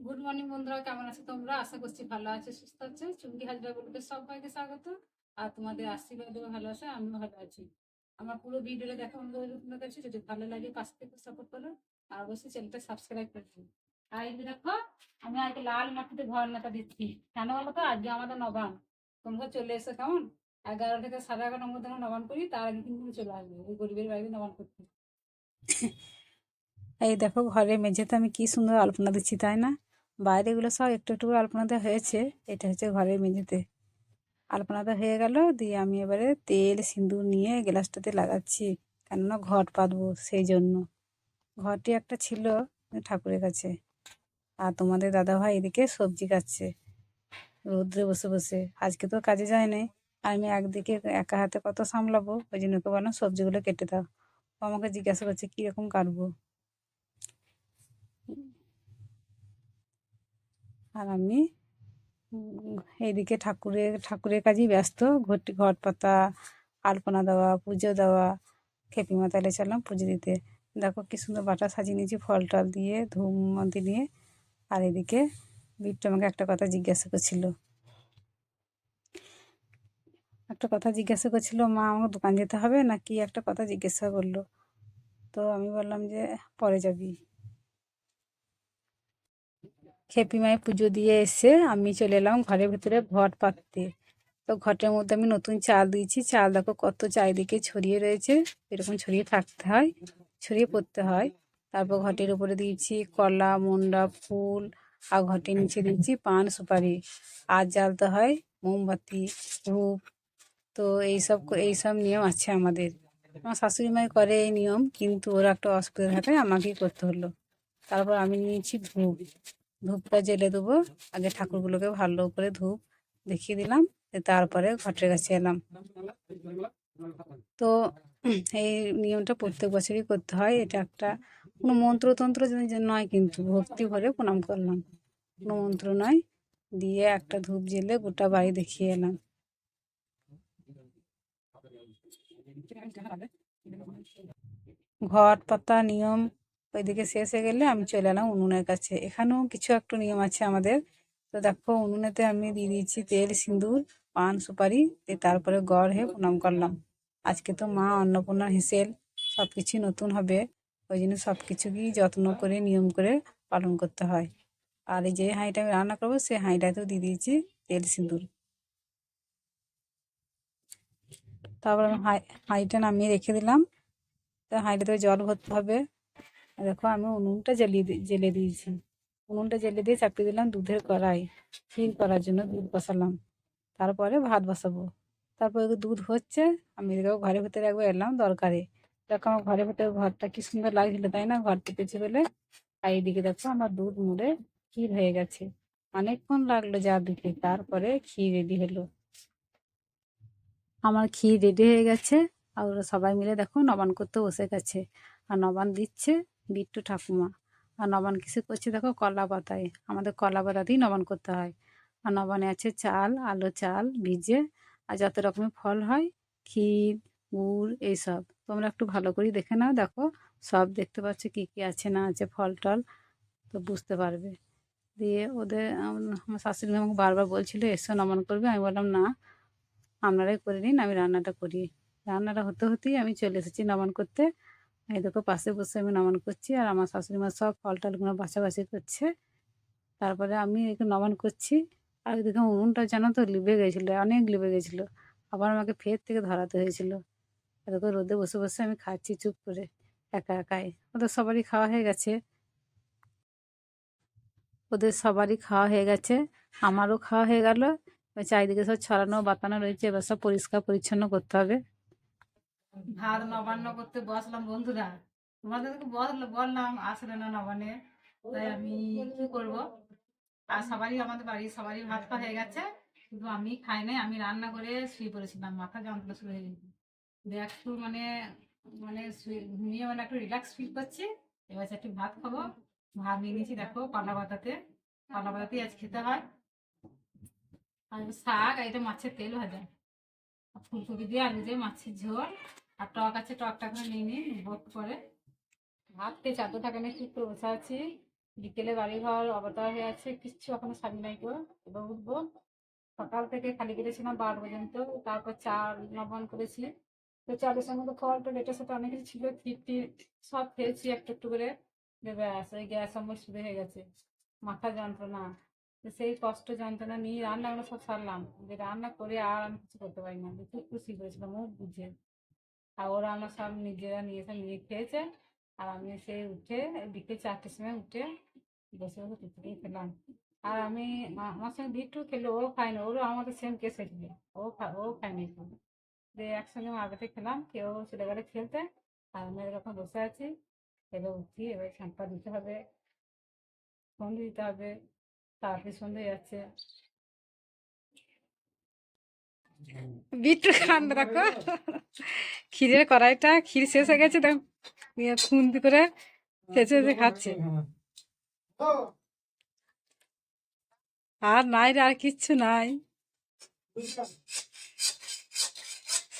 Good morning বন্ধুরা, কেমন আছো তোমরা? আশা করছি ভালো আছে, সুস্থ আছে। চুমকি হাজরা বলবে সবাইকে স্বাগত। আর তোমাদের আশীর্বাদ ভালো আছে, আমিও ভালো আছি। আমার পুরো ভিডিওটা দেখো তোমাদের কাছে যদি ভালো লাগে পাশ থেকে সাপোর্ট করো। আর অবশ্যই চ্যানেলটা সাবস্ক্রাইব করে দিও। আর এই দেখো, আমি আজকে লাল মাটিতে ঘর নেতা দিচ্ছি। কেন বলো তো? আজকে আমাদের নবান তোমরা চলে এসো কেমন? এগারো থেকে সাড়ে এগারোটার মধ্যে নবান করি, তার আগে কিন্তু চলে আসবে। ওই গরিবের বাড়িতে নবান করতে। এই দেখো ঘরের মেঝেতে আমি কি সুন্দর আলপনা দিচ্ছি, তাই না? বাইরেগুলো সব একটু একটু করে আলপনা দেওয়া হয়েছে। এটা হচ্ছে ঘরের মেঝেতে। আলপনা দেওয়া হয়ে গেল, দিয়ে আমি এবারে তেল, সিঁদুর নিয়ে গ্লাসটাতে লাগাচ্ছি, কেননা ঘট পাতবো সেই জন্য ঘরটি একটা ছিল ঠাকুরের কাছে, আর তোমাদের দাদাভাই এদিকে সবজি কাটছে, রৌদ্রে বসে বসে। আজকে তো কাজে যায় নাই, আমি একদিকে একা হাতে কত সামলাবো? ওই জন্য ওকে বললাম সবজিগুলো কেটে দাও। ও আমাকে জিজ্ঞাসা করছে, কীরকম কাটবো? আর আমি এইদিকে ঠাকুরের ঠাকুরের কাজেই ব্যস্ত। ঘটি ঘট পাতা আলপনা দেওয়া, পুজো দেওয়া, খেপি মাতালে চললাম পুজো দিতে। দেখো কি সুন্দর বাটা সাজিয়ে নিয়েছি ফল টল দিয়ে ধূমবন্তি নিয়ে আর এদিকে বিট্টু আমাকে একটা কথা জিজ্ঞাসা করছিল। একটা কথা জিজ্ঞাসা করছিল, মা, আমাকে দোকান যেতে হবে? না কি একটা কথা জিজ্ঞাসা করল। তো আমি বললাম যে, পরে যাবি। খেপি মায়ের পুজো দিয়ে এসে আমি চলে এলাম ঘরের ভেতরে ঘট পাততে। তো ঘটের মধ্যে আমি নতুন চাল দিয়েছি। চাল দেখো কত চারিদিকে ছড়িয়ে রয়েছে। এরকম ছড়িয়ে থাকতে হয়, ছড়িয়ে পড়তে হয়। তারপর ঘটের উপরে দিয়েছি কলা, মুন্ডা, ফুল আর ঘটের নিচে দিয়েছি পান, সুপারি। আর জ্বালতে হয় মোমবাতি, ধূপ, তো এইসব এইসব নিয়ম আছে আমাদের। আমার শাশুড়ি মাই করে এই নিয়ম, কিন্তু ওরা একটা অসুবিধা থাকায় আমাকেই করতে হলো। তারপর আমি নিয়েছি ধূপ। ধূপটা জ্বেলে দেবো। আগে ঠাকুরগুলোকে ভালো করে ধূপ দেখিয়ে দিলাম তারপরে ঘটের কাছে এলাম। তো এই নিয়মটা প্রত্যেক বছরই করতে হয়। এটা একটা কোনো মন্ত্রতন্ত্র নয় কিন্তু ভক্তি ভরে প্রণাম করলাম। কোনো মন্ত্র নয়, দিয়ে একটা ধূপ জ্বেলে গোটা বাড়ি দেখিয়ে এলাম। ঘট পাতা নিয়ম ওইদিকে শেষ হয়ে গেলে আমি চলে এলাম উনুনের কাছে। এখানেও কিছু একটু নিয়ম আছে আমাদের। তো দেখো, উনুনেতে আমি দিয়ে দিয়েছি তেল, সিঁদুর, পান, সুপারি তারপরে গড় হয়ে প্রণাম করলাম। আজকে তো মা অন্নপূর্ণা হিসেল সব কিছুই নতুন হবে। ওই জন্য সব কিছুকেই যত্ন করে, নিয়ম করে পালন করতে হয়। আর এই যে হাঁড়িটা আমি রান্না করব, সেই হাঁড়িটাতেও দিয়ে দিয়েছি তেল, সিঁদুর। তারপর আমি হাঁড়ি- হাঁড়িটা নামিয়ে রেখে দিলাম। তো হাঁড়িতে জল ভরতে হবে। দেখো, আমি উনুনটা জ্বালিয়ে জ্বেলে দিয়েছি। উনুনটা জ্বেলে দিয়ে চাপিয়ে দিলাম দুধের কড়াই ক্ষীর করার জন্য দুধ বসালাম। তারপরে ভাত বসাবো। তারপরে এদিকে দুধ হচ্ছে, আমি এদিকে ঘরের ভেতরে একবার এলাম দরকারে। দেখো, আমার ঘরের ভেতরে ঘরটা কি সুন্দর লাগছিল, তাই না? ঘর টিপেছি বলে। আর এইদিকে দেখো, আমার দুধ মুড়ে ক্ষীর হয়ে গেছে। অনেকক্ষণ লাগল যা দিকে তারপরে ক্ষীর রেডি হলো। আমার ক্ষীর রেডি হয়ে গেছে, আর সবাই মিলে দেখো নবান করতে বসে গেছে। আর নবান দিচ্ছে বিট্টু ঠাকুমা। আর নবান কিসে করছে দেখো? কলা পাতায়। আমাদের কলা পাতাতেই নবান করতে হয়। আর নবানে আছে চাল, আলো চাল, ভিজে। আর যত রকমের ফল হয়, ক্ষীর, গুড়, এইসব। তোমরা একটু ভালো করে দেখে নাও। দেখো, সব দেখতে পাচ্ছ কী কী আছে, না আছে, ফল টল। তো বুঝতে পারবে। দিয়ে ওদের, আমার শাশুড়ি আমাকে বারবার বলছিল, এসো নমন করবে? আমি বললাম, না আপনারাই করে নিন, আমি রান্নাটা করি। রান্নাটা হতে হতেই আমি চলে এসেছি নমন করতে। এই দেখো পাশে বসে আমি নমন করছি আর আমার শাশুড়ি মা সব ফল টলগুলো বাছাবাছি করছে। তারপরে আমি একে নমন করছি আর দেখো উনুনটা জানো তো লিবে গেছিল, অনেক লিবে গেছিল। আবার আমাকে ফের থেকে ধরাতে হয়েছিল। এরকম রোদে বসে বসে আমি খাচ্ছি চুপ করে, একা একাই। ওদের সবারই খাওয়া হয়ে গেছে। ওদের সবারই খাওয়া হয়ে গেছে। আমারও খাওয়া হয়ে গেল। চারিদিকে সব ছড়ানো বাতানো রয়েছে, এবার সব পরিষ্কার পরিচ্ছন্ন করতে হবে। ভাত নবান্ন করতে বসলাম বন্ধুরা। তোমাদেরকে বল- বললাম আসলে না নবানে তাই আমি কি করব? আর সবারই আমাদের বাড়ির সবারই ভাত হয়ে গেছে। কিন্তু আমি খাই নাই, আমি রান্না করে শুয়ে পড়েছিলাম, মাথা যন্ত্রণা শুরু হয়ে গেছে। একটু মানে মানে ঘুমিয়ে মানে একটু রিল্যাক্স ফিল করছি। এবার একটু ভাত খাব। ভাত নিয়ে নিয়েছি, দেখো পালা পাতাতে। পালা পাতাতেই আজ খেতে হয়। আর শাক, আর এটা মাছের তেল ভাজা। ফুলকপি দিয়ে আলু দিয়ে মাছের ঝোল। আর টক আছে, টকটা করে নিয়ে নিই ভোগ করে। খেয়ে চাদর নিয়ে ঠিক করে বসে আছি। বিকেলে বাড়ি ঘর, অবতার হয়ে আছে, কিচ্ছু এখনও সারি নাই গো। এবার উঠবো। সকাল থেকে খালি কেটেছিলাম বারো পর্যন্ত, তারপর চাল নবান করেছি। তো চালের সঙ্গে তো ফল টল এটার সাথে অনেক কিছু ছিল ফিফটি সব খেয়েছি একটু একটু করে। ব্যাস ওই গ্যাস আমার শুরু হয়ে গেছে। মাথা যন্ত্রণা। সেই কষ্ট যন্ত্রণা নিয়ে রান্নাগুলো সব সারলাম। যে রান্না করে আর আমি কিছু করতে পারি না। খুব খুশি করেছিলাম, মুখ বুঝে আর ওরা আমার সব নিজেরা নিয়ে এসে নিয়ে খেয়েছে আর আমি সেই উঠে বিকেল চারটের সময় উঠে বসে বসে টুকটুকি খেলাম। আর আমি আমার সঙ্গে বিট্টু খেলো ও খায়নি ওরও আমাদের সেম কেস হয়েছিল ও ও খায়নি দিয়ে একসঙ্গে মার্কেটে খেলাম, কেউ চলে গেলে খেলতে। আর আমি এরকম বসে আছি, এবার উঠি, এবার শ্যাম্পা দিতে হবে সন্ধে দিতে হবে তাড়াতাড়ি সন্ধে যাচ্ছে। বিট্টু কাণ্ড দেখো। ক্ষীরের কড়াইটা, ক্ষীর শেষ হয়ে গেছে, দেখো। খুন্তি করে চেঁচে চেঁচে খাচ্ছে। আর নাই রে, আর কিচ্ছু নাই।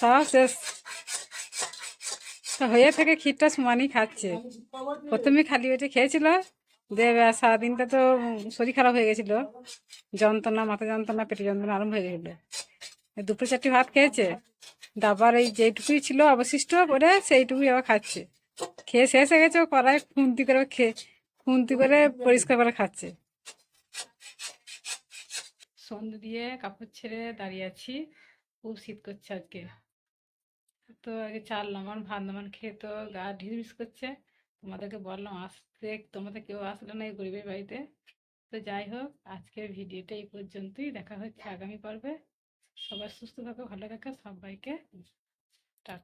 সব শেষ। হয়ে থেকে ক্ষীরটা সমানই খাচ্ছে। প্রথমে খালি পেটে খেয়েছিল। ব্যাস, সারাদিনটা তো শরীর খারাপ হয়ে গেছিল। যন্ত্রণা, মাথা যন্ত্রণা পেটে যন্ত্রণা আরম্ভ হয়ে গেছিল। দুপুরে চারটি ভাত খেয়েছে। তারপর এই যেইটুকুই ছিল অবশিষ্ট করে সেইটুকুই আবার খাচ্ছে। খেয়ে শেষ হয়ে গেছে, ও কড়াই খুন্তি করে খেয়ে, খুন্তি করে পরিষ্কার করে খাচ্ছে। সন্ধে দিয়ে কাপড় ছেড়ে দাঁড়িয়ে আছি, খুব শীত করছে আজকে। তো আগে চাল নামান ভাত নামান খেয়ে তো গা ঢিস করছে। তোমাদেরকে বললাম, আসতে তোমাদের কেউ আসলে না এই গরিবের বাড়িতে। তো যাই হোক, আজকের ভিডিওটা এই পর্যন্তই। দেখা হচ্ছে আগামী পর্বে। সবাই সুস্থ থাকো ভালো থাকো সবাইকে টাটা।